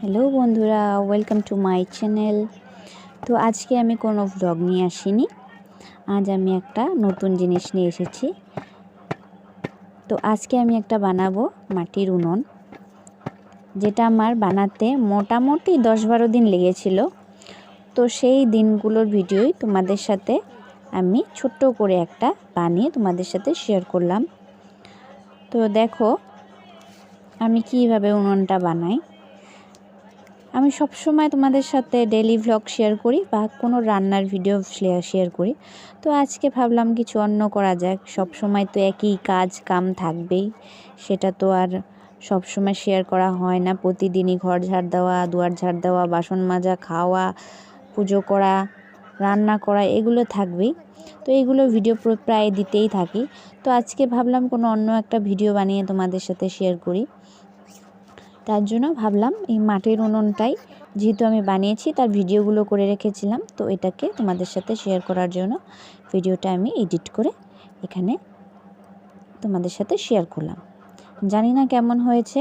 Hello বন্ধুরা welcome to my channel তো আজকে আমি কোনো ভ্লগ নিয়ে আসিনি। আজ আমি একটা নতুন জিনিস নিয়ে এসেছি। তো আজকে আমি একটা বানাবো মাটির উনুন। যেটা আমার বানাতে মোটামুটি দশ বারো দিন লেগেছিল। তো সেই দিনগুলোর ভিডিওই তোমাদের সাথে আমি ছোট্ট করে একটা বানিয়ে তোমাদের সাথে শেয়ার করলাম। তো দেখো, আমি কীভাবে উনুনটা বানাই। আমি সব সময় তোমাদের সাথে ডেলি ভ্লগ শেয়ার করি বা কোনো রান্নার ভিডিও শেয়ার করি। তো আজকে ভাবলাম কিছু অন্য করা যাক। সব সময় তো একই কাজ, কাম থাকবেই। সেটা তো আর সব সময় শেয়ার করা হয় না। প্রতিদিনই ঘর ঝাড় দেওয়া, দুয়ার ঝাড় দেওয়া, বাসন মাজা, খাওয়া, পুজো করা, রান্না করা, এগুলো থাকবেই। তো এইগুলো ভিডিও প্রায় দিতেই থাকি। তো আজকে ভাবলাম কোনো অন্য একটা ভিডিও বানিয়ে তোমাদের সাথে শেয়ার করি। তার জন্য ভাবলাম এই মাটির উনুনটাই, যেহেতু আমি বানিয়েছি তার ভিডিওগুলো করে রেখেছিলাম, তো এটাকে তোমাদের সাথে শেয়ার করার জন্য ভিডিওটা আমি এডিট করে এখানে তোমাদের সাথে শেয়ার করলাম। জানি না কেমন হয়েছে,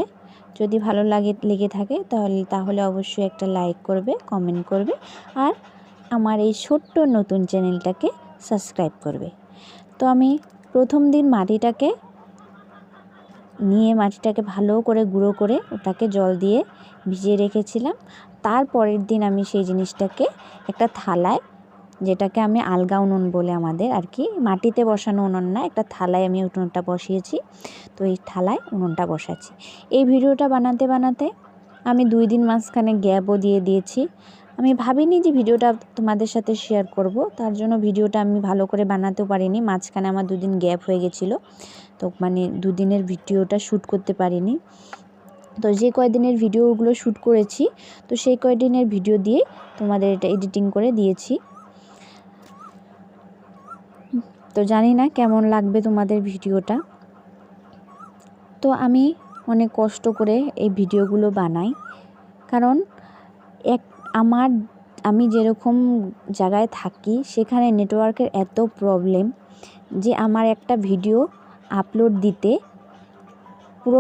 যদি ভালো লাগে, লেগে থাকে তাহলে তাহলে অবশ্যই একটা লাইক করবে কমেন্ট করবে, আর আমার এই ছোট্ট নতুন চ্যানেলটাকে সাবস্ক্রাইব করবে। তো আমি প্রথম দিন মাটিটাকে নিয়ে মাটিটাকে ভালো করে গুঁড়ো করে ওটাকে জল দিয়ে ভিজিয়ে রেখেছিলাম। তারপরের দিন আমি সেই জিনিসটাকে একটা থালায়, যেটাকে আমি আলগা উনুন বলে আমাদের আর কি, মাটিতে বসানো উনুন না, একটা থালায় আমি উনুনটা বসিয়েছি। তো এই থালায় উনুনটা বসাচ্ছি। এই ভিডিওটা বানাতে বানাতে আমি দুই দিন মাঝখানে গ্যাপও দিয়ে দিয়েছি। আমি ভাবিনি যে ভিডিওটা তোমাদের সাথে শেয়ার করব। তার জন্য ভিডিওটা আমি ভালো করে বানাতেও পারিনি। মাঝখানে আমার দুদিন গ্যাপ হয়ে গেছিল। তো মানে দুদিনের ভিডিওটা শ্যুট করতে পারিনি। তো যে কয়দিনের ভিডিওগুলো শ্যুট করেছি, তো সেই কয়দিনের ভিডিও দিয়ে তোমাদের এটা এডিটিং করে দিয়েছি। তো জানি না কেমন লাগবে তোমাদের ভিডিওটা। তো আমি অনেক কষ্ট করে এই ভিডিওগুলো বানাই। কারণ আমার, আমি যেরকম জায়গায় থাকি, সেখানে নেটওয়ার্কের এত প্রবলেম যে আমার একটা ভিডিও আপলোড দিতে পুরো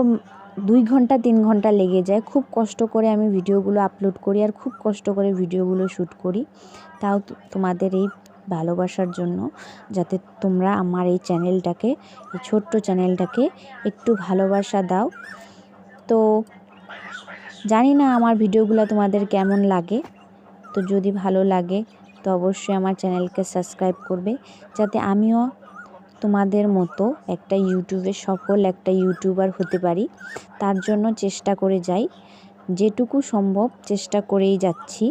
দুই ঘণ্টা, তিন ঘণ্টা লেগে যায়। খুব কষ্ট করে আমি ভিডিওগুলো আপলোড করি আর খুব কষ্ট করে ভিডিওগুলো শ্যুট করি। তাও তোমাদের এই ভালোবাসার জন্য, যাতে তোমরা আমার এই চ্যানেলটাকে এই ছোট্ট চ্যানেলটাকে একটু ভালোবাসা দাও। তো জানি না আমার ভিডিওগুলো তোমাদের কেমন লাগে, তো যদি ভালো লাগে, তো অবশ্যই আমার চ্যানেলকে সাবস্ক্রাইব করবে, যাতে আমিও তোমাদের মতো একটা ইউটিউবে সফল একটা ইউটিউবার হতে পারি। তার জন্য চেষ্টা করে যাই, যেটুকু সম্ভব চেষ্টা করেই যাচ্ছি।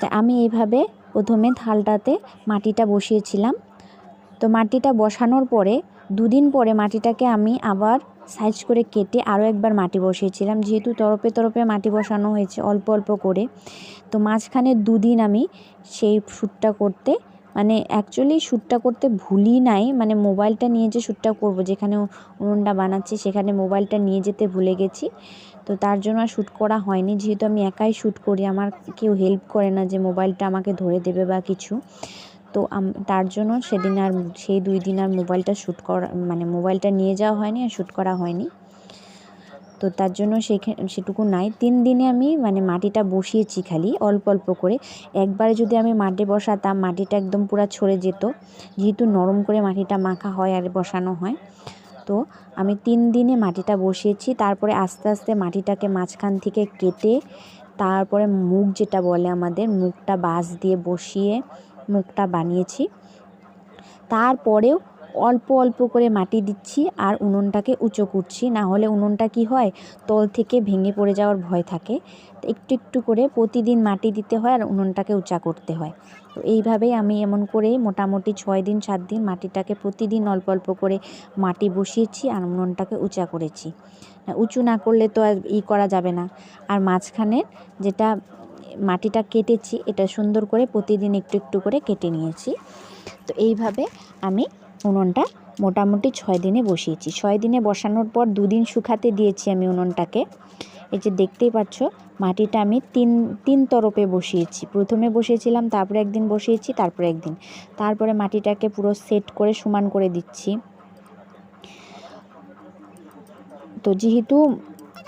তা আমি এইভাবে প্রথমে থালটাতে মাটিটা বসিয়েছিলাম। তো মাটিটা বসানোর পরে দুদিন পরে মাটিটাকে আমি আবার সাইজ করে কেটে আরও একবার মাটি বসিয়েছিলাম। যেহেতু তরপে তরপে মাটি বসানো হয়েছে অল্প অল্প করে, তো মাঝখানে দুদিন আমি সেই শ্যুটটা করতে মানে অ্যাকচুয়ালি শ্যুটটা করতে ভুলি নাই মানে মোবাইলটা নিয়ে যে শ্যুটটা করব, যেখানে উনুনটা বানাচ্ছি সেখানে মোবাইলটা নিয়ে যেতে ভুলে গেছি। তো তার জন্য আর শ্যুট করা হয়নি, যেহেতু আমি একাই শ্যুট করি, আমার কেউ হেল্প করে না যে মোবাইলটা আমাকে ধরে দেবে বা কিছু। তো তার জন্য সেদিন আর সেই দুই দিন আর মোবাইলটা শ্যুট করা মানে মোবাইলটা নিয়ে যাওয়া হয়নি আর শ্যুট করা হয়নি। তো তার জন্য সেটুকু নাই। তিন দিনে আমি মানে মাটিটা বসিয়েছি খালি, অল্প অল্প করে। একবারে যদি আমি মাটি বসাতাম, মাটিটা একদম পুরো ছড়ে যেত। যেহেতু নরম করে মাটিটা মাখা হয় আর বসানো হয়। তো আমি তিন দিনে মাটিটা বসিয়েছি। তারপরে আস্তে আস্তে মাটিটাকে মাঝখান থেকে কেটে, তারপরে মুখ যেটা বলে আমাদের, মুখটা বাঁশ দিয়ে বসিয়ে মুখটা বানিয়েছি। তারপরেও অল্প অল্প করে মাটি দিচ্ছি আর উনুনটাকে উঁচু করছি। না হলে উনুনটা কি হয়, তল থেকে ভেঙে পড়ে যাওয়ার ভয় থাকে। একটু একটু করে প্রতিদিন মাটি দিতে হয় আর উনুনটাকে উঁচা করতে হয়। তো এইভাবেই আমি এমন করে মোটামুটি ছয় দিন, সাত দিন মাটিটাকে প্রতিদিন অল্প অল্প করে মাটি বসিয়েছি আর উনুনটাকে উঁচা করেছি। উঁচু না করলে তো আর ই করা যাবে না। আর মাঝখানে যেটা মাটিটা কেটেছি, এটা সুন্দর করে প্রতিদিন একটু একটু করে কেটে নিয়েছি। তো এইভাবে আমি উনুনটা মোটামুটি ছয় দিনে বসিয়েছি। ছয় দিনে বসানোর পর দুদিন শুকাতে দিয়েছি আমি উনুনটাকে। এই যে দেখতেই পাচ্ছ, মাটিটা আমি তিন তিন তরপে বসিয়েছি। প্রথমে বসিয়েছিলাম, তারপরে একদিন বসিয়েছি, তারপরে একদিন। তারপরে মাটিটাকে পুরো সেট করে সমান করে দিচ্ছি। তো যেহেতু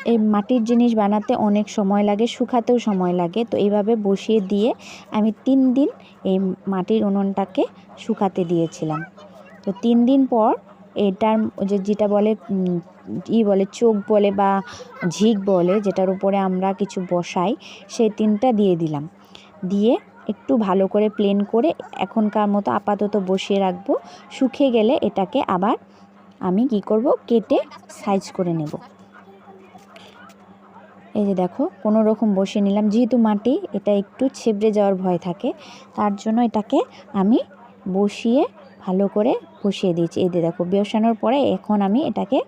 এই মাটির জিনিস বানাতে অনেক সময় লাগে, শুকাতেও সময় লাগে। তো এইভাবে বসিয়ে দিয়ে আমি তিন দিন এই মাটির উনুনটাকে শুকাতে দিয়েছিলাম। তো তিন দিন পর এটার যে যেটা বলে ই বলে, চোখ বলে বা ঝিক বলে, যেটার উপরে আমরা কিছু বসাই, সেই তিনটা দিয়ে দিলাম। দিয়ে একটু ভালো করে প্লেন করে এখনকার মতো আপাতত বসিয়ে রাখব। শুকিয়ে গেলে এটাকে আবার আমি কি করব, কেটে সাইজ করে নেব। এই যে দেখো, কোনো রকম বসিয়ে নিলাম। যেহেতু মাটি, এটা একটু ছেবড়ে যাওয়ার ভয় থাকে, তার জন্য এটাকে আমি বসিয়ে ভালো করে বসিয়ে দিয়েছি। এই দেখো, বসানোর পরে এখন আমি এটাকে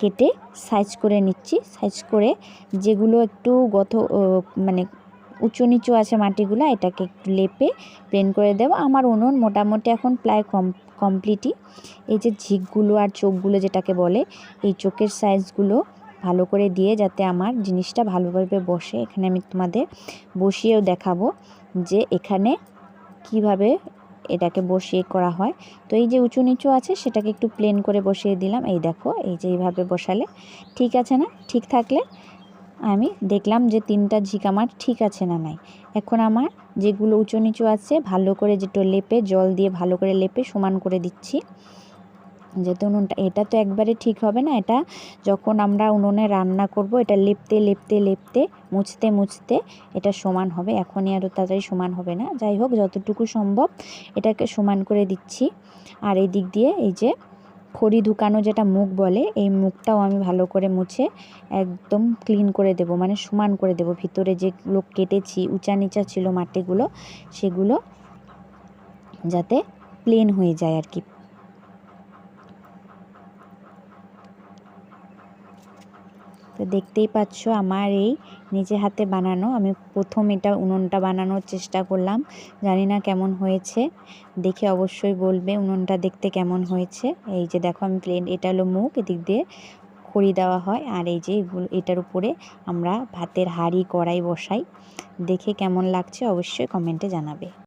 কেটে সাইজ করে নিচ্ছি। সাইজ করে যেগুলো একটু গত মানে উঁচু নিচু আছে মাটিগুলো, এটাকে একটু লেপে প্লেন করে দেবো। আমার উনুন মোটামুটি এখন প্রায় কম, কমপ্লিটই। এই যে ঝিকগুলো আর চোখগুলো যেটাকে বলে, এই চোখের সাইজগুলো ভালো করে দিয়ে যাতে আমার জিনিসটা ভালোভাবে বসে, এখানে আমি তোমাদের বসিয়েও দেখাবো যে এখানে কীভাবে এটাকে বসিয়ে করা হয়। তো এই যে উঁচু নিচু আছে, সেটাকে একটু প্লেন করে বসিয়ে দিলাম। এই দেখো, এই যে এইভাবে বসালে ঠিক আছে না? ঠিক থাকলে আমি দেখলাম যে তিনটা ঝিক আমার ঠিক আছে না নাই। এখন আমার যেগুলো উঁচু নিচু আছে, ভালো করে যেটা লেপে, জল দিয়ে ভালো করে লেপে সমান করে দিচ্ছি। যেহেতু উনুনটা এটা তো একবারে ঠিক হবে না, এটা যখন আমরা উনুনে রান্না করব, এটা লেপতে লেপতে লেপতে, মুছতে মুছতে এটা সমান হবে, এখনই আরও তাড়াতাড়ি সমান হবে না। যাই হোক, যতটুকু সম্ভব এটাকে সমান করে দিচ্ছি। আর এই দিক দিয়ে এই যে খড়ি ঢুকানো যেটা মুখ বলে, এই মুখটাও আমি ভালো করে মুছে একদম ক্লিন করে দেব মানে সমান করে দেব। ভিতরে যেগুলো কেটেছি উঁচা নিচা ছিল মাটিগুলো, সেগুলো যাতে প্লেন হয়ে যায় আর কি। তো দেখতেই পাচ্ছ আমার এই নিজে হাতে বানানো। আমি প্রথম এটা উনুনটা বানানোর চেষ্টা করলাম। জানি না কেমন হয়েছে। দেখে অবশ্যই বলবে উনুনটা দেখতে কেমন হয়েছে। এই যে দেখো আমি প্লেন এটা হলো মুখ এদিক দিয়ে খড়ি দেওয়া হয়। আর এই যে এগুলো, এটার উপরে আমরা ভাতের হাঁড়ি কড়াই বসাই। দেখে কেমন লাগছে অবশ্যই কমেন্টে জানাবে।